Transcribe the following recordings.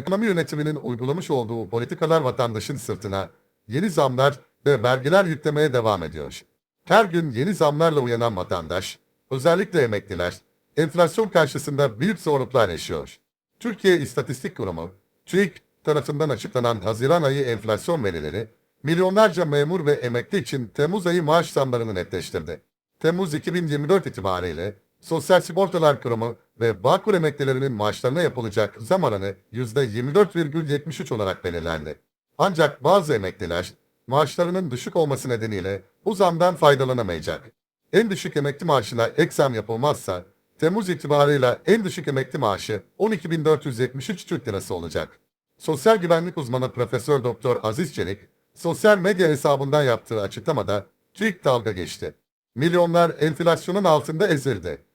ekonomi yönetiminin uygulamış olduğu politikalar vatandaşın sırtına yeni zamlar ve vergiler yüklemeye devam ediyor. Her gün yeni zamlarla uyanan vatandaş, özellikle emekliler, enflasyon karşısında büyük zorluklar yaşıyor. Türkiye İstatistik Kurumu, TÜİK tarafından açıklanan Haziran ayı enflasyon verileri, milyonlarca memur ve emekli için Temmuz ayı maaş zamlarını netleştirdi. Temmuz 2024 itibariyle Sosyal Sigortalar Kurumu ve Bağkur emeklilerinin maaşlarına yapılacak zam oranı %24,73 olarak belirlendi. Ancak bazı emekliler maaşlarının düşük olması nedeniyle bu zamdan faydalanamayacak. En düşük emekli maaşına ek zam yapılmazsa Temmuz itibarıyla en düşük emekli maaşı 12.473 Türk Lirası olacak. Sosyal güvenlik uzmanı Profesör Doktor Aziz Çelik, sosyal medya hesabından yaptığı açıklamada TÜİK dalga geçti. Milyonlar enflasyonun altında ezildi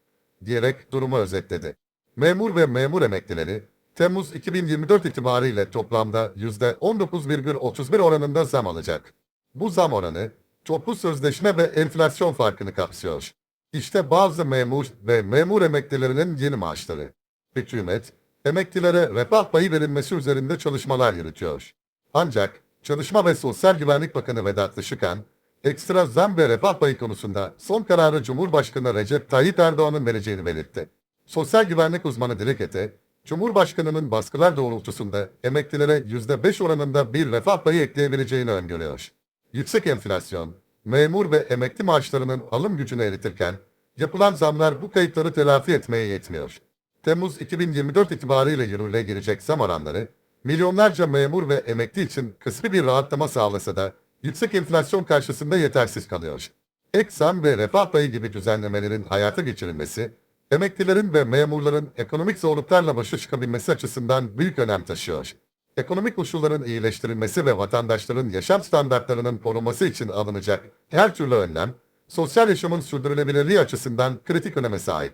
diyerek durumu özetledi. Memur ve memur emeklileri Temmuz 2024 itibariyle toplamda %19,31 oranında zam alacak. Bu zam oranı toplu sözleşme ve enflasyon farkını kapsıyor. İşte bazı memur ve memur emeklilerinin yeni maaşları. Hükümet, emeklilere refah payı verilmesi üzerinde çalışmalar yürütüyor. Ancak Çalışma ve Sosyal Güvenlik Bakanı Vedat Işıkhan, ekstra zam ve refah payı konusunda son kararı Cumhurbaşkanı Recep Tayyip Erdoğan'ın vereceğini belirtti. Sosyal güvenlik uzmanı Dilek Ete, Cumhurbaşkanı'nın baskılar doğrultusunda emeklilere %5 oranında bir refah payı ekleyebileceğini öngörüyor. Yüksek enflasyon, memur ve emekli maaşlarının alım gücünü eritirken, yapılan zamlar bu kayıpları telafi etmeye yetmiyor. Temmuz 2024 itibariyle yürürlüğe girecek zam oranları, milyonlarca memur ve emekli için kısmi bir rahatlama sağlasa da, yüksek enflasyon karşısında yetersiz kalıyor. Ek ve refah payı gibi düzenlemelerin hayata geçirilmesi, emeklilerin ve memurların ekonomik zorluklarla başa çıkabilmesi açısından büyük önem taşıyor. Ekonomik koşulların iyileştirilmesi ve vatandaşların yaşam standartlarının korunması için alınacak her türlü önlem, sosyal yaşamın sürdürülebilirliği açısından kritik öneme sahip.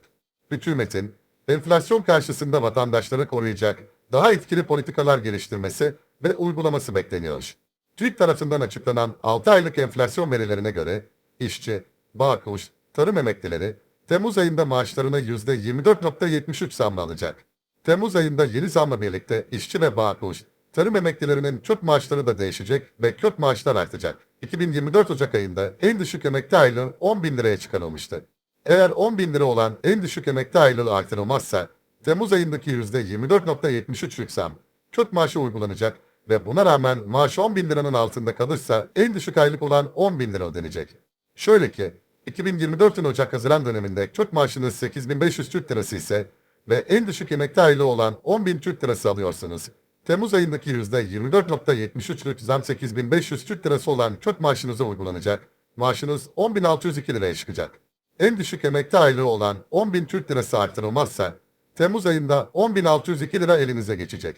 Hükümetin, enflasyon karşısında vatandaşları koruyacak daha etkili politikalar geliştirmesi ve uygulaması bekleniyor. TÜİK tarafından açıklanan 6 aylık enflasyon verilerine göre işçi, bağkuş, tarım emeklileri Temmuz ayında maaşlarına %24.73 zamla alacak. Temmuz ayında yeni zamla birlikte işçi ve bağkuş, tarım emeklilerinin kök maaşları da değişecek ve kök maaşlar artacak. 2024 Ocak ayında en düşük emekli aylığı 10 bin liraya çıkarılmıştı. Eğer 10 bin lira olan en düşük emekli aylığı artırılmazsa, Temmuz ayındaki %24.73'lük zam, kök maaşı uygulanacak ve buna rağmen maaş 10 bin liranın altında kalırsa en düşük aylık olan 10 bin lira ödenecek. Şöyle ki, 2024'ün Ocak-Haziran döneminde kök maaşınız 8500 Türk Lirası ise ve en düşük emekli aylığı olan 10.000 Türk Lirası alıyorsanız, Temmuz ayındaki %24.73'lük zam 8500 Türk Lirası olan kök maaşınıza uygulanacak, maaşınız 10.602 liraya çıkacak. En düşük emekli aylığı olan 10.000 Türk Lirası artırılmazsa, Temmuz ayında 10.602 lira elinize geçecek.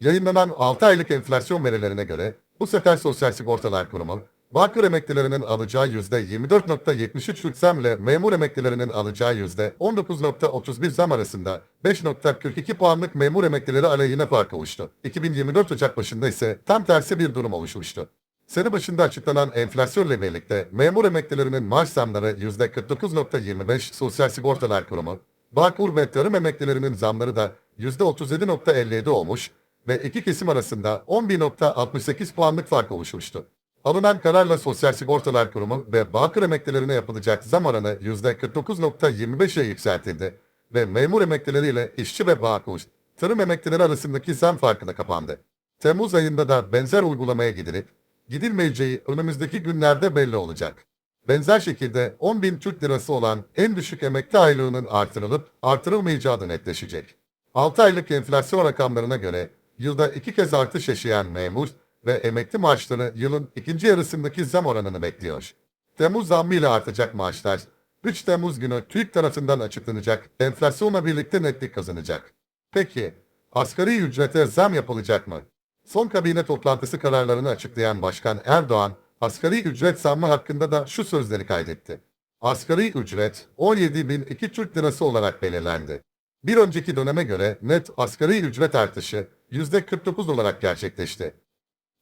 Yayınlanan 6 aylık enflasyon verilerine göre bu sefer Sosyal Sigortalar Kurumu, Bağkur emeklilerinin alacağı %24.73 zamla memur emeklilerinin alacağı %19.31 zam arasında 5.42 puanlık memur emeklileri aleyhine fark oluştu. 2024 Ocak başında ise tam tersi bir durum oluşmuştu. Sene başında açıklanan enflasyonla birlikte memur emeklilerinin maaş zamları %49.25 Sosyal Sigortalar Kurumu, Bağkur ve tarım emeklilerinin zamları da %37.57 olmuş ve iki kesim arasında 11.68 puanlık fark oluşmuştu. Alınan kararla Sosyal Sigortalar Kurumu ve Bağkur emeklilerine yapılacak zam oranı %49.25'e yükseltildi ve memur emeklileriyle işçi ve Bağkur, tarım emeklileri arasındaki zam farkı kapandı. Temmuz ayında da benzer uygulamaya gidilip, gidilmeyeceği önümüzdeki günlerde belli olacak. Benzer şekilde 10 bin Türk lirası olan en düşük emekli aylığının artırılıp artırılmayacağı da netleşecek. 6 aylık enflasyon rakamlarına göre yılda iki kez artış yaşayan memur ve emekli maaşları yılın ikinci yarısındaki zam oranını bekliyor. Temmuz zammıyla artacak maaşlar 3 Temmuz günü TÜİK tarafından açıklanacak enflasyonla birlikte netlik kazanacak. Peki asgari ücrete zam yapılacak mı? Son kabine toplantısı kararlarını açıklayan Başkan Erdoğan, asgari ücret zammı hakkında da şu sözleri kaydetti. Asgari ücret 17.002 Türk Lirası olarak belirlendi. Bir önceki döneme göre net asgari ücret artışı %49 olarak gerçekleşti.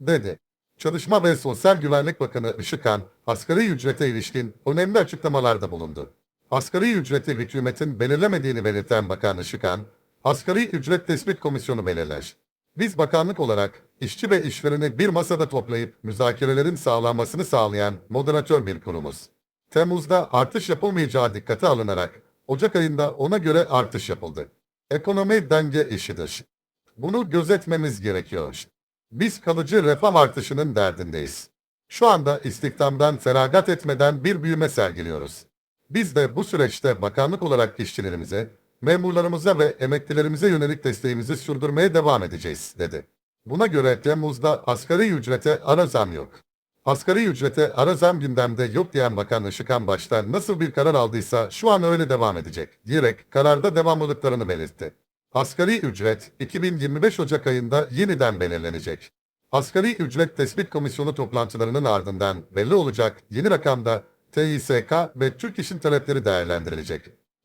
Dedi. Çalışma ve Sosyal Güvenlik Bakanı Işıkhan, asgari ücrete ilişkin önemli açıklamalarda bulundu. Asgari ücreti hükümetin belirlemediğini belirten Bakan Işıkhan, asgari ücret tespit komisyonu belirler. Biz bakanlık olarak işçi ve işvereni bir masada toplayıp müzakerelerin sağlanmasını sağlayan moderatör bir kurumuz. Temmuz'da artış yapılmayacağı dikkate alınarak Ocak ayında ona göre artış yapıldı. Ekonomi denge işidir. Bunu gözetmemiz gerekiyor. Biz kalıcı refah artışının derdindeyiz. Şu anda istihdamdan feragat etmeden bir büyüme sergiliyoruz. Biz de bu süreçte bakanlık olarak işçilerimize, memurlarımıza ve emeklilerimize yönelik desteğimizi sürdürmeye devam edeceğiz, dedi. Buna göre Temmuz'da asgari ücrete ara zam yok. Asgari ücrete ara zam gündemde yok diyen Bakan Işıkhan başta nasıl bir karar aldıysa şu an öyle devam edecek diyerek kararda devamlılıklarını belirtti. Asgari ücret 2025 Ocak ayında yeniden belirlenecek. Asgari ücret tespit komisyonu toplantılarının ardından belli olacak yeni rakamda TİSK ve Türk İş'in talepleri değerlendirilecek.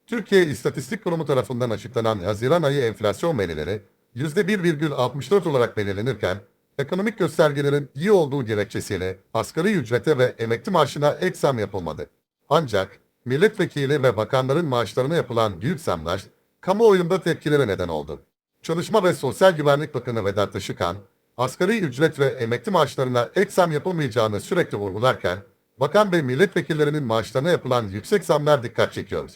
Türkiye İstatistik Kurumu tarafından açıklanan Haziran ayı enflasyon verileri %1,64 olarak belirlenirken, ekonomik göstergelerin iyi olduğu gerekçesiyle asgari ücrete ve emekli maaşına ek zam yapılmadı. Ancak milletvekili ve bakanların maaşlarına yapılan büyük zamlar kamuoyunda tepkilere neden oldu. Çalışma ve Sosyal Güvenlik Bakanı Vedat Işıkhan, asgari ücret ve emekli maaşlarına ek zam yapılmayacağını sürekli vurgularken, bakan ve milletvekillerinin maaşlarına yapılan yüksek zamlar dikkat çekiyor.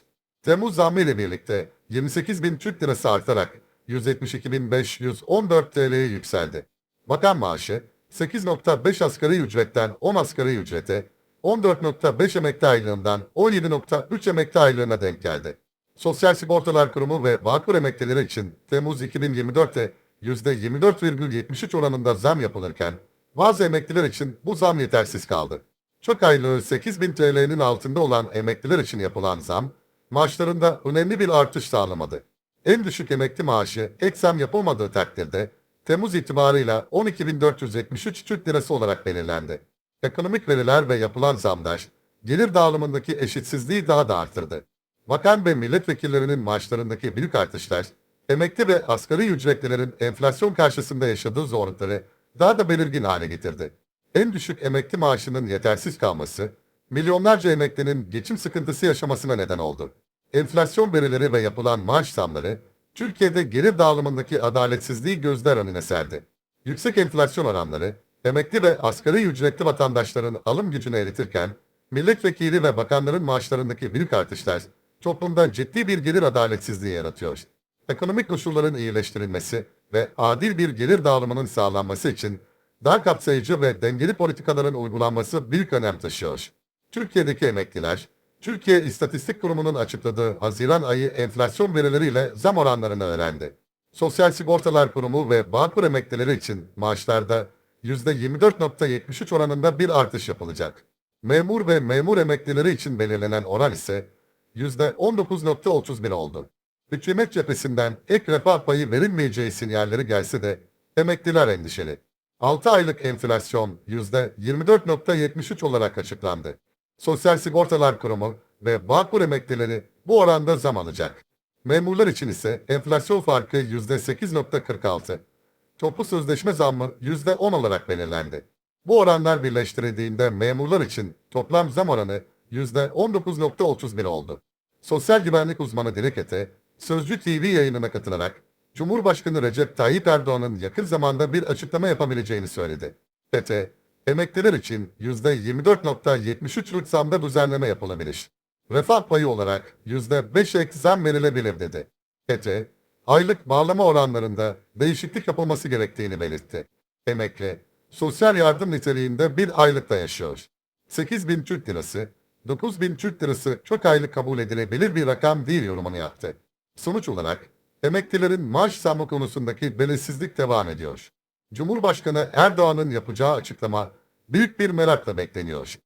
Temmuz zammı ile birlikte 28 bin Türk lirası artarak 172.514 TL'ye yükseldi. Bakan maaşı 8.5 asgari ücretten 10 asgari ücrete, 14.5 emekli aylığından 17.3 emekli aylığına denk geldi. Sosyal Sigortalar Kurumu ve Bağkur emeklileri için Temmuz 2024'te %24,73 oranında zam yapılırken, bazı emekliler için bu zam yetersiz kaldı. Çok aylığı 8000 TL'nin altında olan emekliler için yapılan zam, maaşlarında önemli bir artış sağlamadı. En düşük emekli maaşı ek zam yapılmadığı takdirde Temmuz itibarıyla 12.473 Türk Lirası olarak belirlendi. Ekonomik veriler ve yapılan zamlar gelir dağılımındaki eşitsizliği daha da arttırdı. Bakan ve milletvekillerinin maaşlarındaki büyük artışlar, emekli ve asgari ücretlilerin enflasyon karşısında yaşadığı zorlukları daha da belirgin hale getirdi. En düşük emekli maaşının yetersiz kalması, milyonlarca emeklinin geçim sıkıntısı yaşamasına neden oldu. Enflasyon verileri ve yapılan maaş zamları, Türkiye'de gelir dağılımındaki adaletsizliği gözler önüne serdi. Yüksek enflasyon oranları, emekli ve asgari ücretli vatandaşların alım gücünü eritirken, milletvekili ve bakanların maaşlarındaki büyük artışlar, toplumda ciddi bir gelir adaletsizliği yaratıyor. Ekonomik koşulların iyileştirilmesi ve adil bir gelir dağılımının sağlanması için daha kapsayıcı ve dengeli politikaların uygulanması büyük önem taşıyor. Türkiye'deki emekliler, Türkiye İstatistik Kurumu'nun açıkladığı Haziran ayı enflasyon verileriyle zam oranlarını öğrendi. Sosyal Sigortalar Kurumu ve Bağkur emeklileri için maaşlarda %24.73 oranında bir artış yapılacak. Memur ve memur emeklileri için belirlenen oran ise %19.31 oldu. Hükümet cephesinden ek refah payı verilmeyeceği sinyalleri gelse de emekliler endişeli. 6 aylık enflasyon %24.73 olarak açıklandı. Sosyal Sigortalar Kurumu ve Bağkur emeklileri bu oranda zam alacak. Memurlar için ise enflasyon farkı %8.46. Toplu sözleşme zammı %10 olarak belirlendi. Bu oranlar birleştirildiğinde memurlar için toplam zam oranı %19.31 oldu. Sosyal güvenlik uzmanı Dilek Ete, Sözcü TV yayınına katılarak Cumhurbaşkanı Recep Tayyip Erdoğan'ın yakın zamanda bir açıklama yapabileceğini söyledi. Ete, emekliler için %24.73'lük zamda düzenleme yapılabilir. Refah payı olarak %5 ek zam verilebilir dedi. Ete, aylık bağlama oranlarında değişiklik yapılması gerektiğini belirtti. Emekli, sosyal yardım niteliğinde bir aylıkta yaşıyor. 8 bin Türk lirası, 9 bin Türk lirası çok aylık kabul edilebilir bir rakam değil yorumunu yaptı. Sonuç olarak emeklilerin maaş zammı konusundaki belirsizlik devam ediyor. Cumhurbaşkanı Erdoğan'ın yapacağı açıklama büyük bir merakla bekleniyor.